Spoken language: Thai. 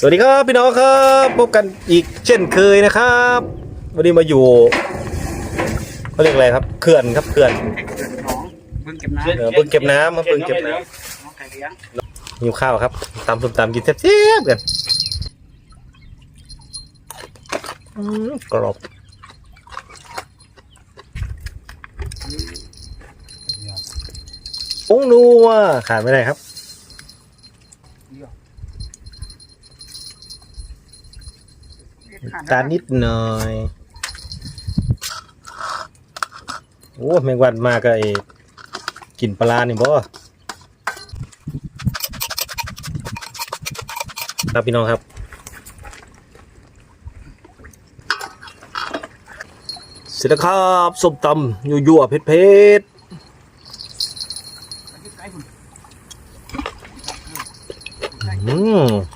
สวัสดีครับพี่น้องครับพบกันอีกเช่นเคยนะครับ วันนี้มาอยู่เขาเรียกอะไรครับเขื่อนครับเขื่อนของบึงเก็บน้ำเออบึงเก็บน้ำครับบึงเก็บน้น้องไก่เลี้ยงำหิวข้าวครับตำส้มตำกินแซ่บๆกันอืมกรอบปุ้งนัวขาดไม่ได้ครับ ตาลนิดหน่อย โอ้แมงวันมากเอ้กินปลานี่บ่ครับพี่น้องครับเสร็จแล้วครับส้มตำยั่วๆเพ็ดเอืม